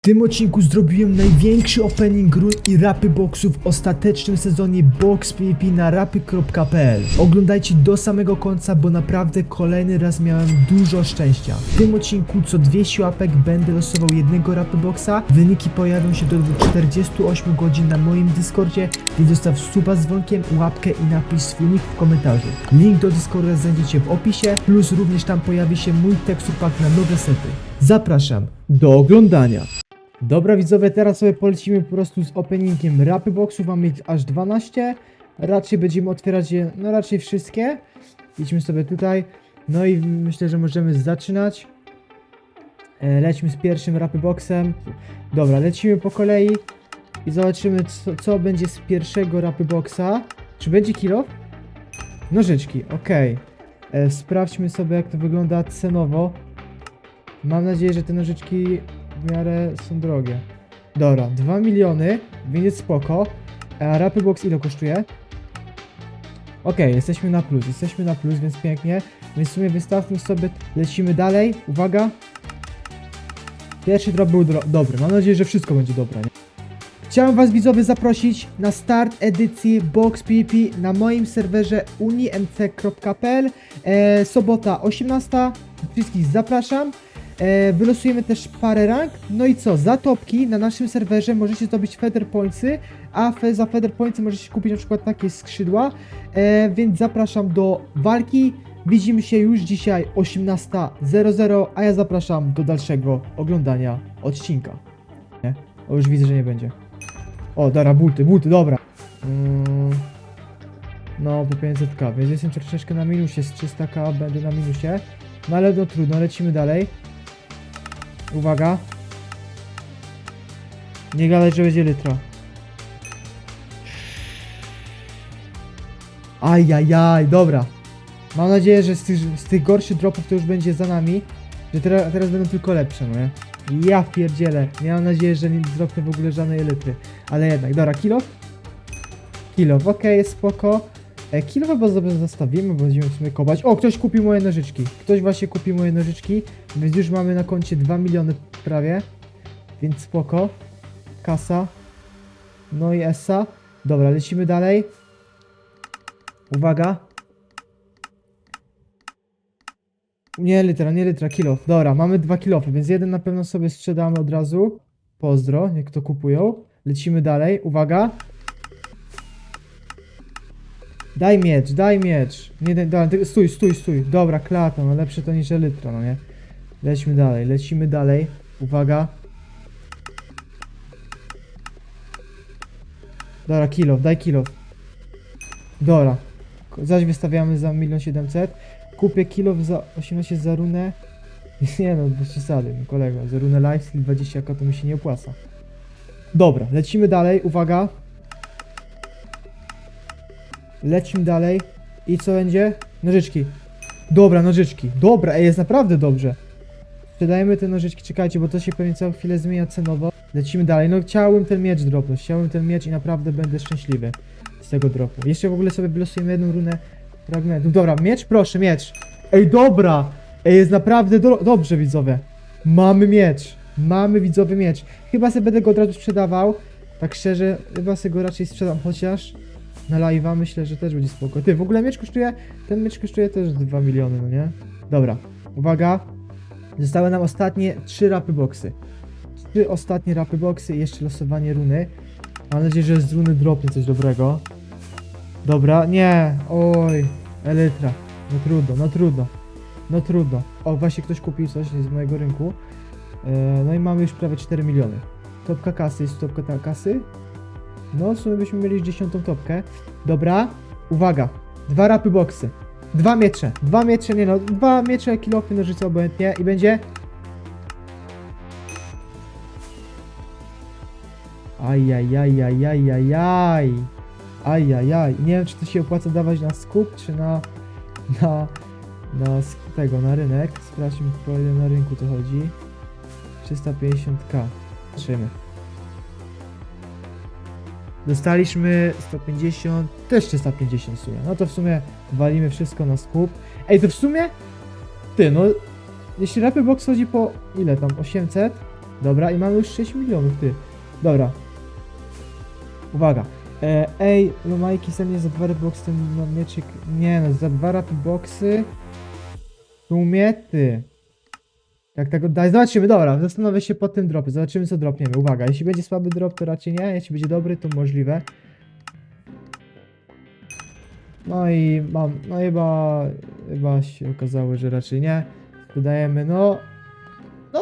W tym odcinku zrobiłem największy opening run i rapy boxów w ostatecznym sezonie Box PvP na rapy.pl. Oglądajcie do samego końca, bo naprawdę kolejny raz miałem dużo szczęścia. W tym odcinku co 200 łapek będę losował jednego rapy boxa. Wyniki pojawią się do 48 godzin na moim Discordzie, więc zostaw suba z dzwonkiem, łapkę i napisz swój nick w komentarzu. Link do Discorda znajdziecie w opisie, plus również tam pojawi się mój tekstur pack na nowe sety. Zapraszam do oglądania. Dobra widzowie, teraz sobie polecimy po prostu z openingiem rapy boxów, mamy ich aż 12 Raczej będziemy otwierać je, no raczej wszystkie. Idźmy sobie tutaj. No i myślę, że możemy zaczynać. E, Lećmy z pierwszym rapy boxem. Dobra, lecimy po kolei I zobaczymy co, co będzie z pierwszego rapy boxa. Czy będzie kilo? Nożyczki, okej. E, Sprawdźmy sobie jak to wygląda cenowo. Mam nadzieję, że te nożyczki w miarę są drogie. Dobra, 2 miliony, więc spoko. A rapy box ile kosztuje? Okej, jesteśmy na plus, jesteśmy na plus, więc pięknie. Więc w sumie wystawmy sobie, lecimy dalej. Uwaga. Pierwszy drop był dro- dobry, mam nadzieję, że wszystko będzie dobre, nie? Chciałem was widzowie zaprosić na start edycji Box PvP na moim serwerze unimc.pl e, Sobota 18, wszystkich zapraszam e, Wylosujemy też parę rank No i co, za topki na naszym serwerze możecie zdobyć Feather Pointsy A fe, za Feather Pointsy możecie kupić na przykład takie skrzydła e, Więc zapraszam do walki Widzimy się już dzisiaj 18.00 A ja zapraszam do dalszego oglądania odcinka Nie? O już widzę, że nie będzie o, dobra, buty, buty, dobra. Mm, no, po 500k, więc jestem troszeczkę na minusie, z 300k będę na minusie. No ale no trudno, lecimy dalej. Uwaga. Nie gadać, że będzie litro. Ajajaj, dobra. Mam nadzieję, że z tych, z tych gorszych dropów to już będzie za nami. Że teraz, teraz będą tylko lepsze, no nie? Ja pierdzielę. Miałem nadzieję, że nie dropnę w ogóle żadnej litry. Ale jednak, dobra, kilo? Kilo, okej, jest spoko. E, kilo chyba sobie zostawimy, bo będziemy w kopać. O, ktoś kupił moje nożyczki. Ktoś właśnie kupił moje nożyczki, więc już mamy na koncie 2 miliony prawie. Więc spoko. Kasa. No i Essa. Dobra, lecimy dalej. Uwaga. Nie litra, nie litra, kilo. Dobra, mamy dwa kilofy, więc jeden na pewno sobie sprzedamy od razu. Pozdro, niech to kupują. Lecimy dalej, uwaga. Daj miecz, daj miecz. Nie, daj, daj, stój, stój, stój. Dobra, klata, no lepsze to niż litra, no nie? Lecimy dalej, lecimy dalej. Uwaga. Dobra, kilo, daj kilo. Dobra. Zaś wystawiamy za 1 700 Kupię kilo za 18 za runę. Nie no, bez przesady, no kolego. Za runę lifesteal 20k to mi się nie opłaca. Dobra, lecimy dalej, uwaga. Lecimy dalej. I co będzie? Nożyczki. Dobra, nożyczki. Dobra, ej, jest naprawdę dobrze. Sprzedajemy te nożyczki, czekajcie, bo to się pewnie całą chwilę zmienia cenowo. Lecimy dalej. No chciałbym ten miecz dropnąć, chciałbym ten miecz i naprawdę będę szczęśliwy z tego dropu. Jeszcze w ogóle sobie wylosujemy jedną runę fragmentów. Dobra, miecz, proszę, miecz. Ej, dobra. Ej, jest naprawdę do dobrze, widzowie. Mamy miecz. Mamy widzowy miecz. Chyba sobie będę go od razu sprzedawał. Tak szczerze, chyba sobie go raczej sprzedam, chociaż na live'a myślę, że też będzie spoko. Ty, w ogóle miecz kosztuje, ten miecz kosztuje też 2 miliony, no nie? Dobra, uwaga. Zostały nam ostatnie 3 rapy boxy. Trzy ostatnie rapy boxy i jeszcze losowanie runy. Mam nadzieję, że z runy dropnie coś dobrego. Dobra, nie, oj, elytra. No trudno, no trudno. No trudno. O, właśnie ktoś kupił coś z mojego rynku. E, no i mamy już prawie 4 miliony. Topka kasy, jest topka ta kasy? No, w sumie byśmy mieli już dziesiątą topkę. Dobra, uwaga. Dwa rapy boxy. Dwa miecze. Dwa miecze, nie no. Dwa miecze, kilofy, nożyce obojętnie. I będzie... Ajajajajajajaj. Ajajaj. Nie wiem, czy to się opłaca dawać na skup, czy na... Na... Na tego, na rynek. Sprawdźmy, po ile na rynku to chodzi. 350k. Patrzymy. Dostaliśmy 150, też 350 w sumie. No to w sumie walimy wszystko na skup. Ej, to w sumie? Ty, no... Jeśli rapy box chodzi po... ile tam? 800? Dobra, i mamy już 6 milionów, ty. Dobra. Uwaga. E, ej, no Majki, ze mnie za dwa box ten no, mieczyk. Nie no, za dwa rapy boxy. Tu umie ty. Jak tego daj, zobaczymy, dobra, zastanowię się po tym dropie, zobaczymy co dropniemy. Uwaga, jeśli będzie słaby drop, to raczej nie, jeśli będzie dobry, to możliwe. No i mam, no chyba, chyba się okazało, że raczej nie. Wydajemy, no, no,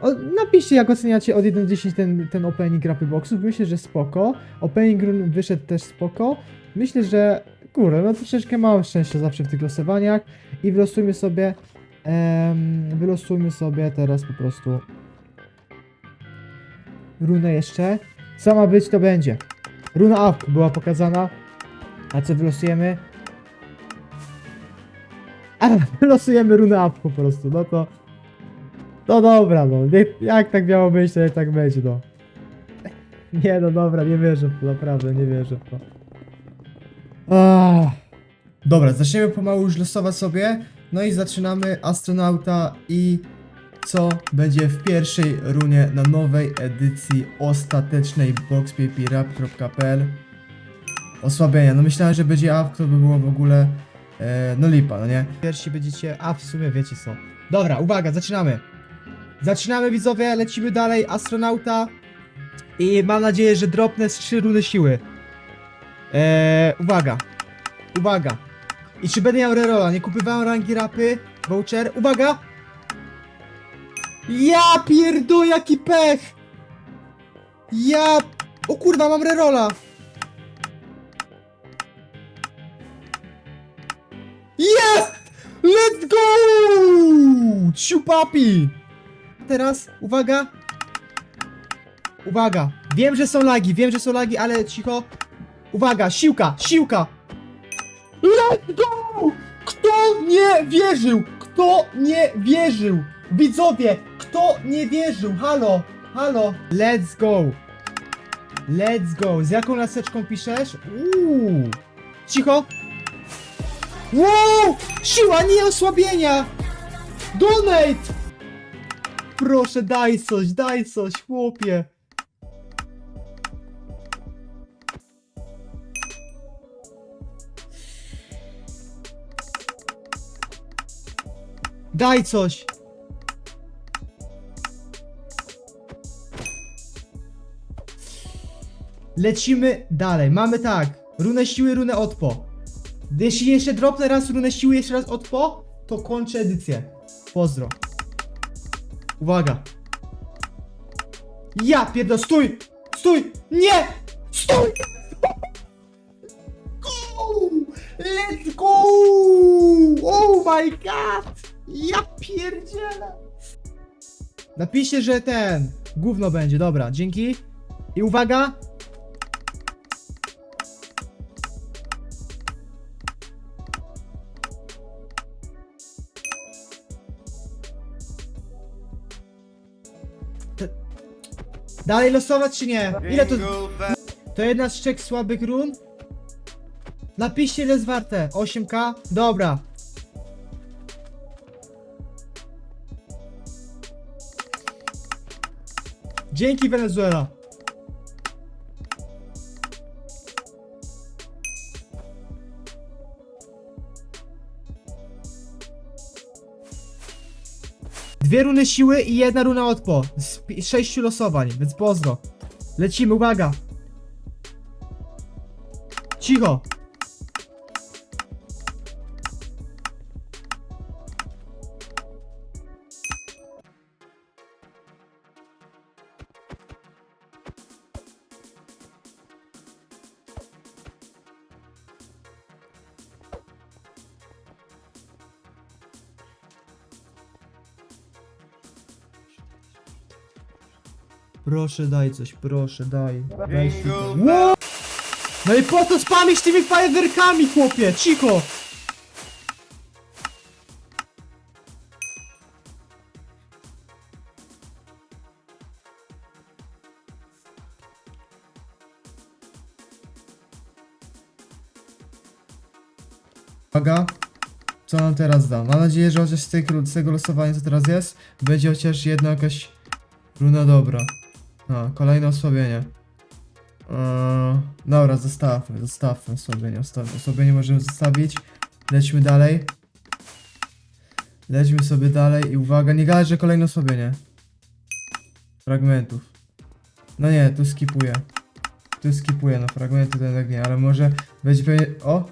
o, napiszcie jak oceniacie od 1 do 10 ten, ten opening rapy boxów, myślę, że spoko. Opening run wyszedł też spoko. Myślę, że, kurde, no troszeczkę mało szczęścia zawsze w tych losowaniach. I wylosujmy sobie, wylosujmy sobie teraz po prostu runę jeszcze. Co ma być, to będzie. Runa up była pokazana. A co wylosujemy? A, wylosujemy runę up po prostu, no to... No dobra, no. Jak tak miało być, to tak będzie, no. Nie, no dobra, nie wierzę w to, naprawdę, nie wierzę w to. Ah. Dobra, zaczniemy pomału już losować sobie. No i zaczynamy astronauta i co będzie w pierwszej runie na nowej edycji ostatecznej boxpprap.pl Osłabienia. No myślałem, że będzie up, to by było w ogóle e, no lipa, no nie? Pierwsi będziecie, a w sumie wiecie co. Dobra, uwaga, zaczynamy. Zaczynamy widzowie, lecimy dalej, astronauta i mam nadzieję, że dropnę z 3 runy siły. Eee, uwaga, uwaga. I czy będę miał rerola? Nie kupywałem rangi rapy, voucher, uwaga! Ja pierdo, jaki pech! Ja... O kurwa, mam rerola! Jest! Let's go! Ciupapi! Teraz, uwaga. Uwaga. Wiem, że są lagi, wiem, że są lagi, ale cicho. Uwaga, siłka, siłka. Let's go! Nie wierzył? Kto nie wierzył? Widzowie, kto nie wierzył? Halo, halo. Let's go. Let's go. Z jaką laseczką piszesz? Uuu. Cicho. Wow! Siła, nie osłabienia! Donate! Proszę, daj coś, daj coś, chłopie. Daj coś. Lecimy dalej. Mamy tak. Runę siły, runę odpo. Jeśli jeszcze dropnę raz runę siły, jeszcze raz odpo, to kończę edycję. Pozdro. Uwaga. Ja pierdol, stój! Stój! Nie! Stój! Let's go! Oh my god! Ja pierdzielę! Napiszcie, że ten gówno będzie, dobra, dzięki. I uwaga! Dalej losować czy nie? Ile to... To jedna z trzech słabych run? Napiszcie ile jest warte. 8k? Dobra. Dzięki Wenezuela. Dwie runy siły i jedna runa odpo. Z sześciu losowań, więc pozdro. Lecimy, uwaga. Cicho. Proszę daj coś, proszę daj. Wow! No i po to spamić tymi fajerwerkami, chłopie! Cicho! Uwaga, co nam teraz da? Mam nadzieję, że chociaż z, z tego losowania, co teraz jest, będzie chociaż jedna jakaś Runa dobra. A, kolejne osłabienie. Eee, dobra, zostawmy, zostawmy osłabienie. Osłabienie możemy zostawić. Lećmy dalej. Lećmy sobie dalej i uwaga, nie gadaj, że kolejne osłabienie. Fragmentów. No nie, tu skipuję. Tu skipuję, no fragmenty to jednak nie, ale może będzie pewnie... O!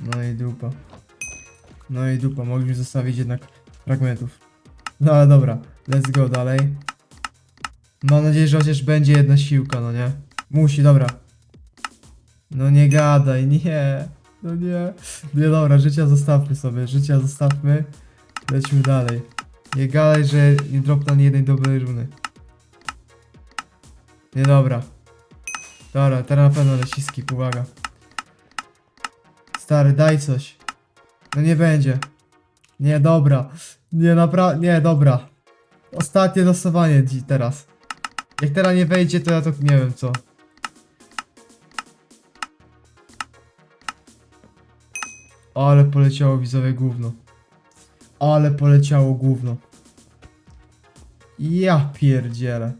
No i dupa. No i dupa, mogliśmy zostawić jednak fragmentów. No ale dobra, let's go dalej. Mam nadzieję, że chociaż będzie jedna siłka, no nie? Musi, dobra. No nie gadaj, nie. No nie. Nie dobra, życia zostawmy sobie, życia zostawmy. Lecimy dalej. Nie gadaj, że nie dropnę ani jednej dobrej runy. Nie dobra. Dobra, teraz na pewno leci skip, uwaga. Stary, daj coś. No nie będzie. Nie, dobra. Nie, naprawdę, nie, dobra. Ostatnie losowanie dzi- teraz. Jak teraz nie wejdzie, to ja to nie wiem co. Ale poleciało widzowie gówno. Ale poleciało gówno. Ja pierdzielę.